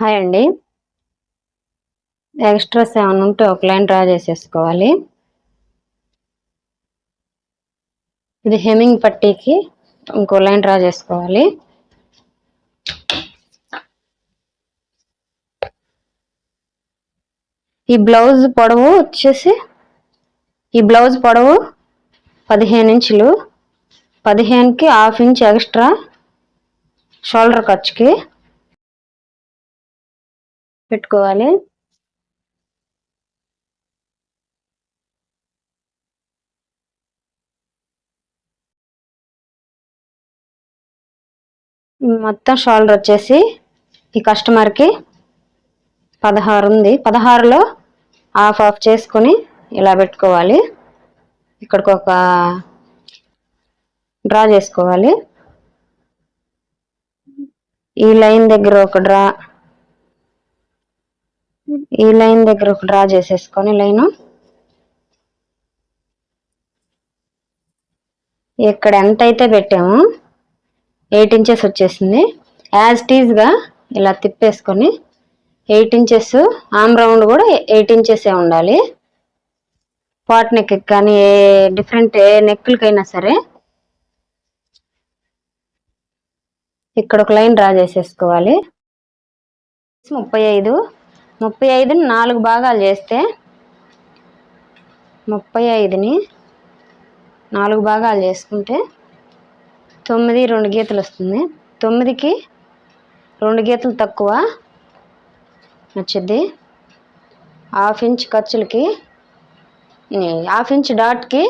Hi అండి. Extras ఏమైనా ఉంటే ఒక లైన్ డ్రా చేసేసుకోవాలి. ఇది హెమింగ్ పట్టీకి ఇంకో లైన్ డ్రా చేసుకోవాలి. ఈ బ్లౌజ్ పొడవు వచ్చేసి ఈ బ్లౌజ్ పొడవు పదిహేను ఇంచులు. పదిహేనుకి హాఫ్ ఇంచ్ ఎక్స్ట్రా షోల్డర్ ఖర్చుకి. పెట్టుకోవాలి. మొత్తం షోల్డర్ వచ్చేసి ఈ కస్టమర్కి పదహారు ఉంది. పదహారులో ఆఫ్ ఆఫ్ చేసుకొని ఇలా పెట్టుకోవాలి. ఇక్కడికి ఒక డ్రా చేసుకోవాలి. ఈ లైన్ దగ్గర ఒక డ్రా ఈ లైన్ దగ్గర ఒక డ్రా చేసేసుకొని లైను. ఇక్కడ ఎంత అయితే పెట్టామో ఎయిట్ ఇంచెస్ వచ్చేసింది. యాజ్ టీజ్గా ఇలా తిప్పేసుకొని ఎయిట్ ఇంచెస్ ఆమ్ రౌండ్ కూడా ఎయిట్ ఇంచెసే ఉండాలి. పాట్ నెక్ కానీ ఏ డిఫరెంట్ ఏ నెక్కులకైనా సరే ఇక్కడ ఒక లైన్ డ్రా చేసేసుకోవాలి. ముప్పై ఐదు ముప్పై ఐదుని నాలుగు భాగాలు చేస్తే ముప్పై ఐదుని నాలుగు భాగాలు చేసుకుంటే తొమ్మిది రెండు గీతలు వస్తుంది. తొమ్మిదికి రెండు గీతలు తక్కువ వచ్చింది హాఫ్ ఇంచ్ ఖర్చులకి హాఫ్ ఇంచ్ డాట్కి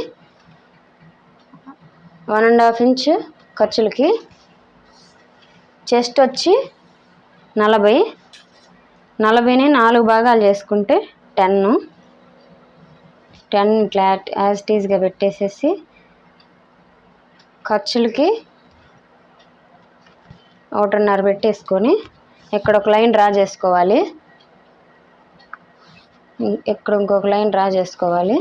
వన్ అండ్ హాఫ్ ఇంచ్ ఖర్చులకి చెస్ట్ వచ్చి నలభై నలభైని నాలుగు భాగాలు చేసుకుంటే టెన్ టెన్ క్లాట్ యాజ్ టీజ్గా పెట్టేసేసి ఖర్చులకి ఒకటిన్నర పెట్టేసుకొని ఇక్కడ ఒక లైన్ డ్రా చేసుకోవాలి. ఇక్కడ ఇంకొక లైన్ డ్రా చేసుకోవాలి.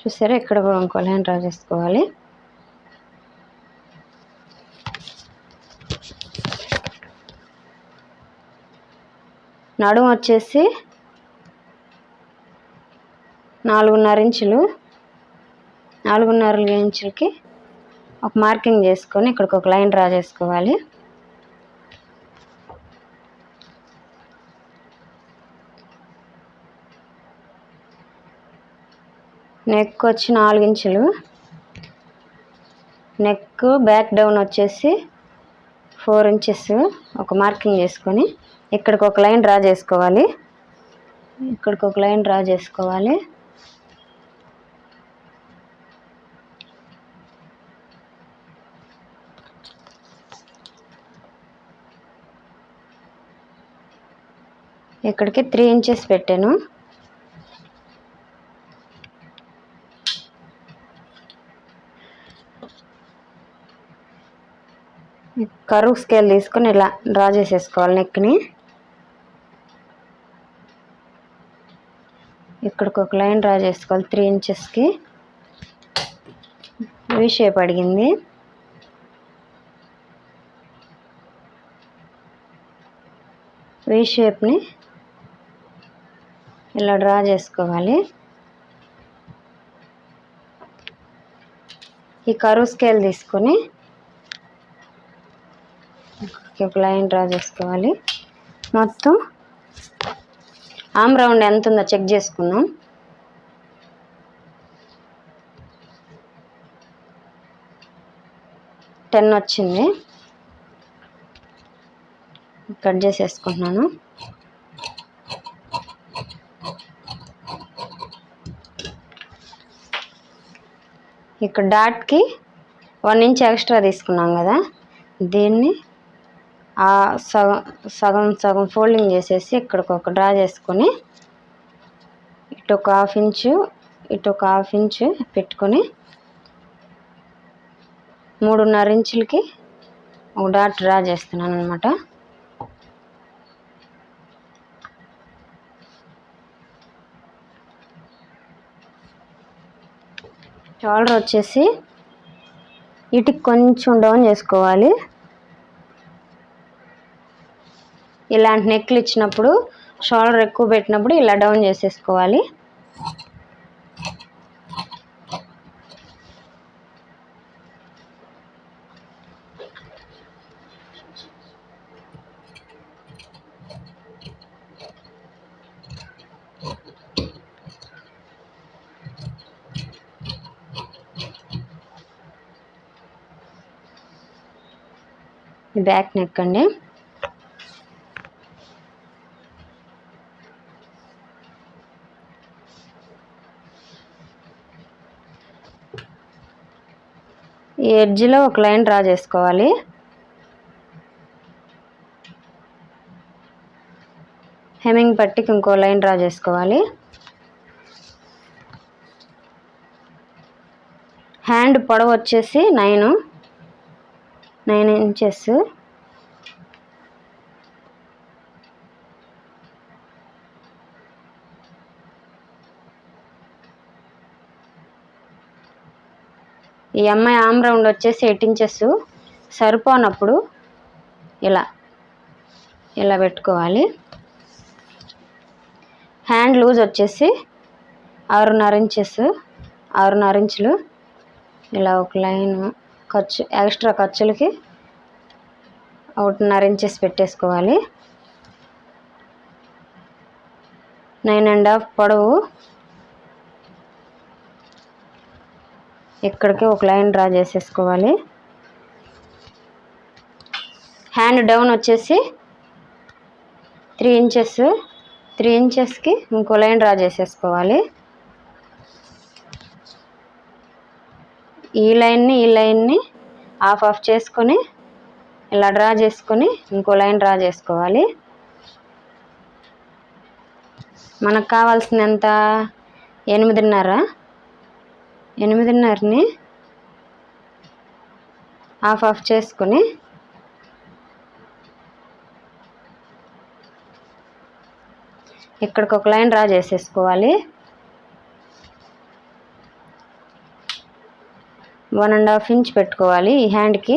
చూసారా? ఇక్కడ కూడా ఇంకో లైన్ డ్రా చేసుకోవాలి. నడుము వచ్చేసి నాలుగున్నర ఇంచులు నాలుగున్నర ఇంచులకి ఒక మార్కింగ్ చేసుకొని ఇక్కడికి ఒక లైన్ డ్రా చేసుకోవాలి. నెక్ వచ్చి నాలుగు ఇంచులు నెక్ బ్యాక్ డౌన్ వచ్చేసి ఫోర్ ఇంచెస్ ఒక మార్కింగ్ చేసుకొని ఇక్కడికి ఒక లైన్ డ్రా చేసుకోవాలి. ఇక్కడికి ఒక లైన్ డ్రా చేసుకోవాలి. ఇక్కడికి త్రీ ఇంచెస్ పెట్టాను. కరువు స్కేల్ తీసుకొని ఇలా డ్రా చేసేసుకోవాలి నెక్ని ఇక్కడికి ఒక లైన్ డ్రా చేసుకోవాలి త్రీ ఇంచెస్కి విషేప్ అడిగింది. విషేప్ని ఇలా డ్రా చేసుకోవాలి. ఈ కరువు స్కేల్ తీసుకొని ఒక లైన్ డ్రా చేసుకోవాలి. మొత్తం ఆమ్ రౌండ్ ఎంత ఉందో చెక్ చేసుకుందాం. టెన్ వచ్చింది. కట్ చేసేసుకుంటున్నాను. ఇక్కడ డాట్కి వన్ ఇంచ్ ఎక్స్ట్రా తీసుకున్నాం కదా. దీన్ని సగం సగం సగం ఫోల్డింగ్ చేసేసి ఇక్కడికి ఒక డ్రా చేసుకొని ఇటు ఒక హాఫ్ ఇంచు ఇటు ఒక హాఫ్ ఇంచు పెట్టుకొని మూడున్నర ఇంచులకి ఒక డాట్ డ్రా చేస్తున్నాను అనమాట షోల్డర్ వచ్చేసి ఇటుకి కొంచెం డౌన్ చేసుకోవాలి. ఇలాంటి నెక్లు ఇచ్చినప్పుడు షోల్డర్ ఎక్కువ పెట్టినప్పుడు ఇలా డౌన్ చేసేసుకోవాలి. బ్యాక్ నెక్ అండి. ఎడ్జ్లో ఒక లైన్ డ్రా చేసుకోవాలి. హెమింగ్ పట్టికి ఇంకో లైన్ డ్రా చేసుకోవాలి. హ్యాండ్ పొడవు వచ్చేసి నైన్. Nine inches. అమ్మాయి ఆమ్ రౌండ్ వచ్చేసి ఎయిట్ ఇంచెస్ సరిపోనప్పుడు ఇలా ఇలా పెట్టుకోవాలి. హ్యాండ్ లూజ్ వచ్చేసి ఆరున్నర ఇంచెస్ ఆరున్నర ఇంచులు. ఇలా ఒక లైన్ ఖర్చు ఎక్స్ట్రా ఖర్చులకి ఒకటిన్నర ఇంచెస్ పెట్టేసుకోవాలి. నైన్ అండ్ హాఫ్ పొడవు ఇక్కడికి ఒక లైన్ డ్రా చేసేసుకోవాలి. హ్యాండ్ డౌన్ వచ్చేసి త్రీ ఇంచెస్ త్రీ ఇంచెస్కి ఇంకో లైన్ డ్రా చేసేసుకోవాలి. ఈ లైన్ని ఈ లైన్ని ఆఫ్ ఆఫ్ చేసుకొని ఇలా డ్రా చేసుకొని ఇంకో లైన్ డ్రా చేసుకోవాలి. మనకు కావాల్సిన ఎంత ఎనిమిదిన్నర ఎనిమిదిన్నరని ఆఫ్ ఆఫ్ చేసుకొని ఇక్కడికి ఒక లైన్ డ్రా చేసేసుకోవాలి. వన్ అండ్ హాఫ్ ఇంచ్ పెట్టుకోవాలి ఈ హ్యాండ్కి.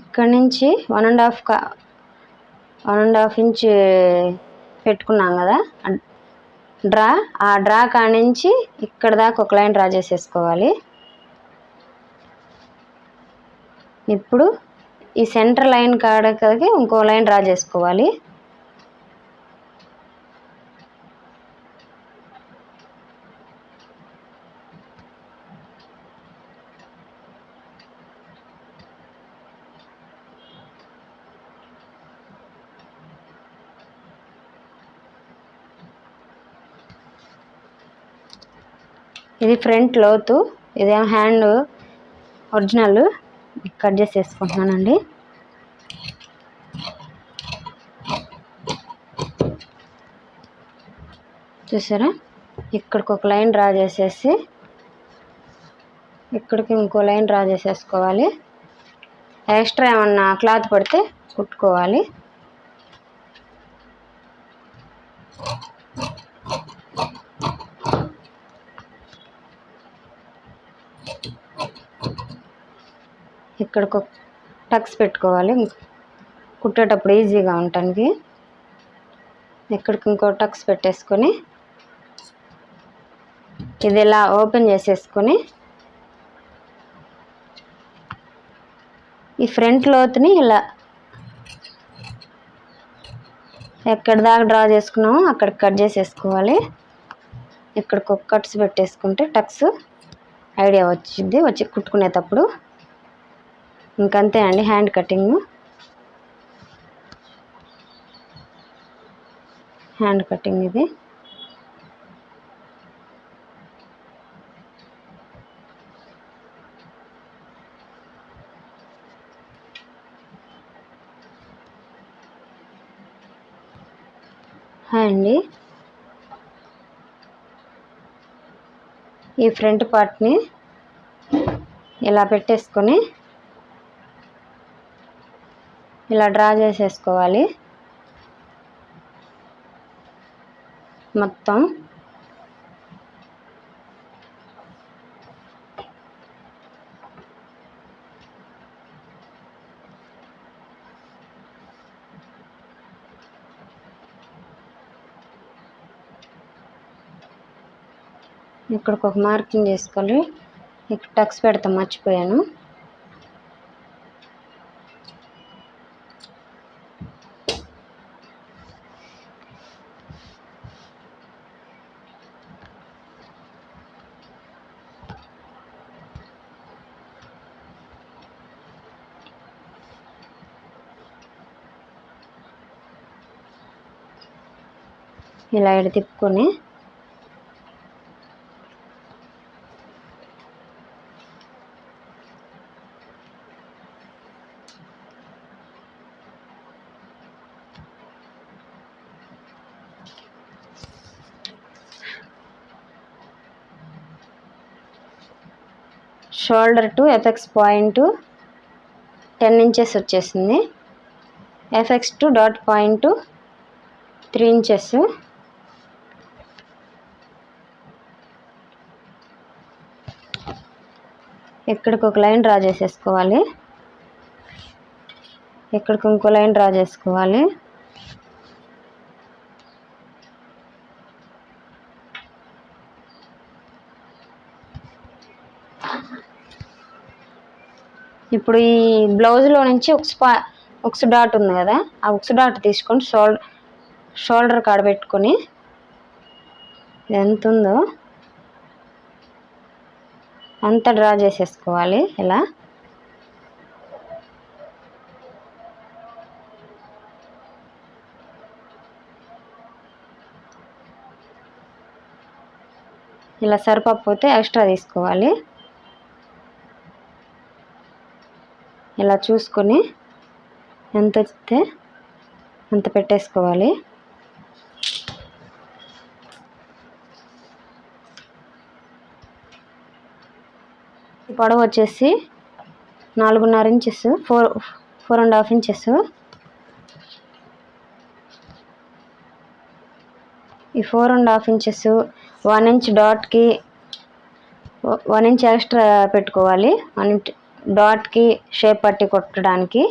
ఇక్కడ నుంచి వన్ అండ్ హాఫ్ కా వన్ అండ్ హాఫ్ ఇంచ్ పెట్టుకున్నాం కదా డ్రా ఆ డ్రా కానించి ఇక్కడ దాకా ఒక లైన్ డ్రా చేసేసుకోవాలి. ఇప్పుడు ఈ సెంటర్ లైన్ కాడకి ఇంకో లైన్ డ్రా చేసుకోవాలి. ఇది ఫ్రంట్ లోతు ఇదేమో హ్యాండ్ ఒరిజినల్ కట్ చేసేసుకుంటున్నానండి చూసారా? ఇక్కడికి ఒక లైన్ డ్రా చేసేసి ఇక్కడికి ఇంకో లైన్ డ్రా చేసేసుకోవాలి. ఎక్స్ట్రా ఏమన్నా క్లాత్ పడితే కుట్టుకోవాలి. ఇక్కడికి టక్స్ పెట్టుకోవాలి. కుట్టేటప్పుడు ఈజీగా ఉండటానికి. ఇక్కడికి ఇంకో టక్స్ పెట్టేసుకొని ఇది ఇలా ఓపెన్ చేసేసుకొని ఈ ఫ్రంట్ లోతుని ఇలా ఎక్కడి దాకా డ్రా చేసుకున్నామో అక్కడ కట్ చేసేసుకోవాలి. ఇక్కడికి ఒక కట్స్ పెట్టేసుకుంటే టక్స్ ఐడియా వచ్చింది. వచ్చి కుట్టుకునేటప్పుడు ఇంకంతే అండి హ్యాండ్ కటింగ్. హ్యాండ్ కటింగ్ ఇది. హాయ్ అండి. ఈ ఫ్రంట్ పార్ట్ని ఇలా పెట్టేసుకొని ఇలా డ్రా చేసేసుకోవాలి. మొత్తం. ఇక్కడికి ఒక మార్కింగ్ చేసుకోవాలి ఇక్కడ టక్స్ పెడతాం మర్చిపోయాను. ఇలా ఎడ తిప్పుకొని. Shoulder to apex point ten inches వచ్చేసింది. Apex to dot point three inches. ఇక్కడికి ఒక లైన్ డ్రా చేసేసుకోవాలి. ఇక్కడికి ఇంకో లైన్ డ్రా చేసుకోవాలి. ఇప్పుడు ఈ బ్లౌజ్లో నుంచి ఒక స్పా ఉక్స్ డాట్ ఉంది కదా ఆ ఉక్స్ డాట్ తీసుకొని షోల్డర్ షోల్డర్ కాడ పెట్టుకొని ఎంత ఉందో అంతా డ్రా చేసేసుకోవాలి ఇలా. ఇలా సరిపోతే ఎక్స్ట్రా తీసుకోవాలి. ఇలా చూసుకొని ఎంత వస్తే అంత పెట్టేసుకోవాలి. పొడవు వచ్చేసి నాలుగున్నర inches four four and half inches ఈ four and half inches one inch డాట్కి one inch extra పెట్టుకోవాలి. వన్ ఇంచ్ డాట్కి షేప్ పట్టి కొట్టడానికి.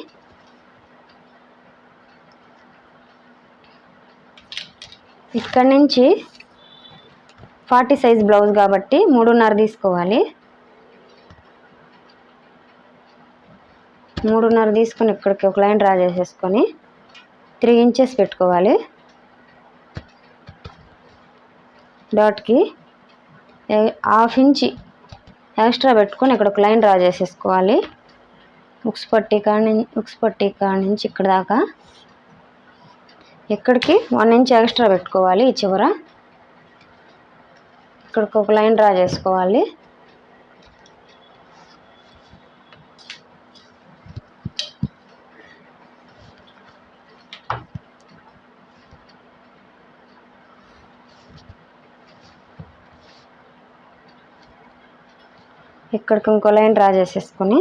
ఇక్కడ నుంచి ఫార్టీ సైజ్ బ్లౌజ్ కాబట్టి మూడున్నర తీసుకోవాలి. మూడున్నర తీసుకొని ఇక్కడికి ఒక లైన్ డ్రా చేసేసుకొని త్రీ ఇంచెస్ పెట్టుకోవాలి. డాట్కి హాఫ్ ఇంచి ఎక్స్ట్రా పెట్టుకొని ఇక్కడ ఒక లైన్ డ్రా చేసేసుకోవాలి ఉక్స్ పట్టి కాడి ఉక్స్ పట్టి కాడి నుంచి ఇక్కడ దాకా ఇక్కడికి వన్ ఇంచ్ ఎక్స్ట్రా పెట్టుకోవాలి ఈ చివర. ఇక్కడికి ఒక లైన్ డ్రా చేసుకోవాలి ఇక్కడికి ఇంకో లైన్ డ్రా చేసేసుకొని.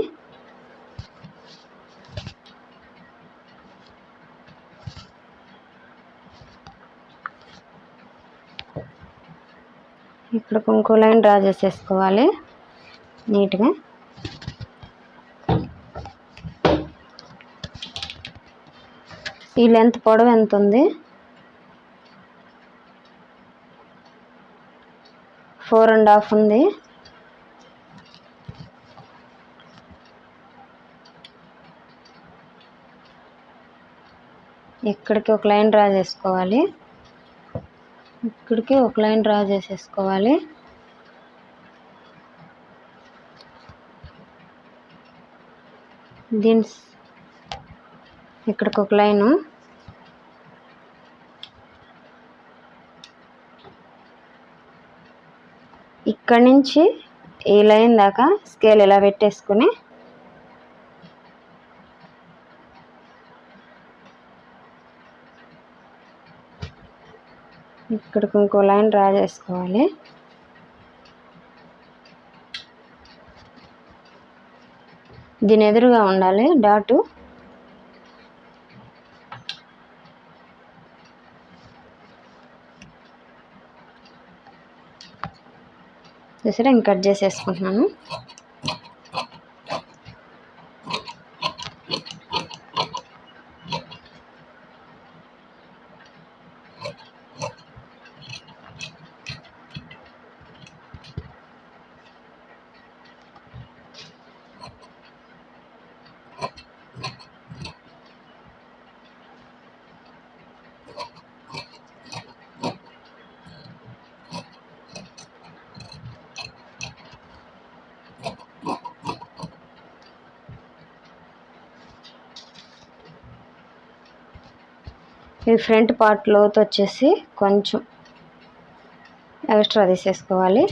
ఇక్కడ ఇంకో లైన్ డ్రా చేసేసుకోవాలి. నీట్గా. ఈ లెంత్ పొడవు ఎంత ఉంది? ఫోర్ అండ్ హాఫ్ ఉంది. ఇక్కడికి ఒక లైన్ డ్రా చేసుకోవాలి. ఇక్కడికి ఒక లైన్ డ్రా చేసేసుకోవాలి. దీని ఇక్కడికి ఒక లైను. ఇక్కడి నుంచి ఈ లైన్ దాకా స్కేల్ ఇలా పెట్టేసుకుని ఇక్కడికి ఇంకో లైన్ డ్రా చేసుకోవాలి. దీని ఎదురుగా ఉండాలి డాటు. చూసారా? ఇంక కట్ చేసేసుకుంటున్నాను. ఈ ఫ్రంట్ పార్ట్ లోతు వచ్చేసి కొంచెం ఎక్స్ట్రా తీసేసుకోవాలి.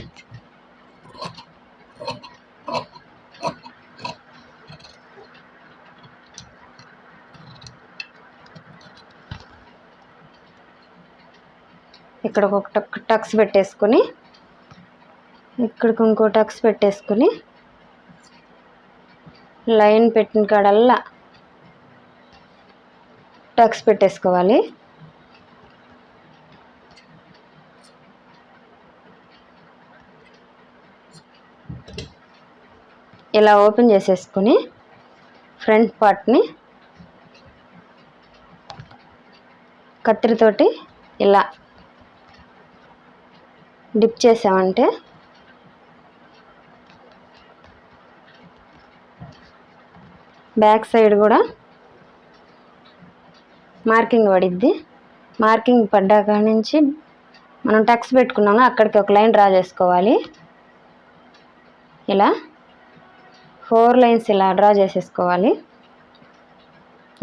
ఇక్కడ ఒక టక్ టక్స్ పెట్టేసుకొని ఇక్కడికి ఇంకో టక్స్ పెట్టేసుకొని లైన్ పెట్టిన కాడల్లా టక్స్ పెట్టేసుకోవాలి. ఇలా ఓపెన్ చేసేసుకొని ఫ్రంట్ పార్ట్ని కత్తిరితోటి ఇలా డిప్ చేసామంటే బ్యాక్ సైడ్ కూడా మార్కింగ్ పడిద్ది. మార్కింగ్ పడ్డాక నుంచి మనం టక్స్ పెట్టుకున్నాము. అక్కడికి ఒక లైన్ డ్రా చేసుకోవాలి. ఇలా ఫోర్ లైన్స్ ఇలా డ్రా చేసేసుకోవాలి.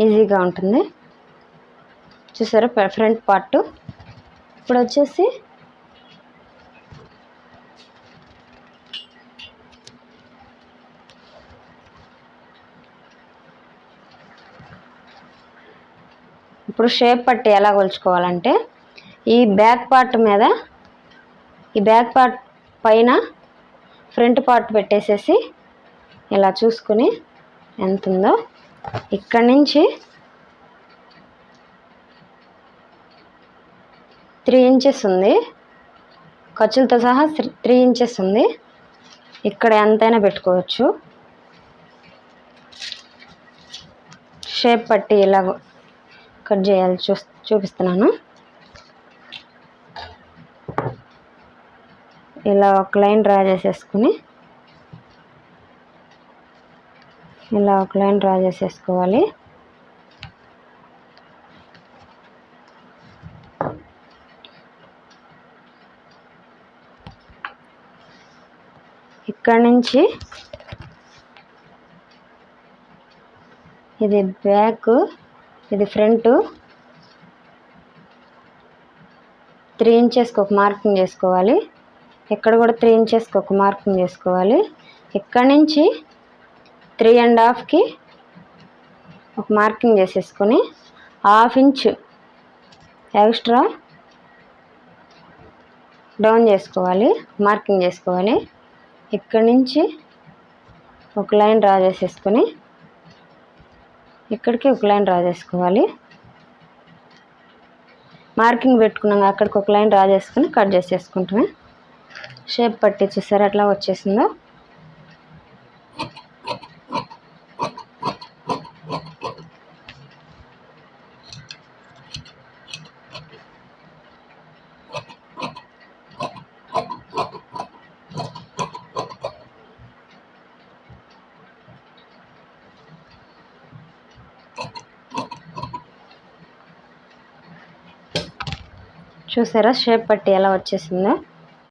ఈజీగా ఉంటుంది. చూసారా? Front part. ఇప్పుడు వచ్చేసి ఇప్పుడు షేప్ పట్టి ఎలా కొలుచుకోవాలంటే ఈ బ్యాక్ పార్ట్ మీద ఈ బ్యాక్ పార్ట్ పైన ఫ్రంట్ పార్ట్ పెట్టేసేసి ఇలా చూసుకుని ఎంత ఉందో ఇక్కడి నుంచి త్రీ ఇంచెస్ ఉంది. ఖర్చులతో సహా త్రీ ఇంచెస్ ఉంది. ఇక్కడ ఎంతైనా పెట్టుకోవచ్చు. షేప్ పట్టి ఇలా కట్ చేయాలి చూ చూపిస్తున్నాను. ఇలా ఒక లైన్ డ్రా చేసేసుకుని ఇలా ఒక లైన్ డ్రా చేసేసుకోవాలి. ఇక్కడ నుంచి ఇది బ్యాక్ ఇది ఫ్రంట్ త్రీ ఇంచెస్కి ఒక మార్కింగ్ చేసుకోవాలి. ఇక్కడ కూడా త్రీ ఇంచెస్కి ఒక మార్కింగ్ చేసుకోవాలి. ఇక్కడ నుంచి త్రీ అండ్ హాఫ్కి ఒక మార్కింగ్ చేసేసుకొని హాఫ్ ఇంచ్ ఎక్స్ట్రా డౌన్ చేసుకోవాలి. మార్కింగ్ చేసుకోవాలి. ఇక్కడ నుంచి ఒక లైన్ డ్రా చేసేసుకొని ఇక్కడికి ఒక లైన్ డ్రా చేసుకోవాలి మార్కింగ్ పెట్టుకున్నాక అక్కడికి ఒక లైన్ డ్రా చేసుకుని కట్ చేసేసుకుంటామే. షేప్ పట్టించేసారు అట్లా వచ్చేసిందో? చూసారా? షేప్ పట్టి ఎలా వచ్చేసిందో.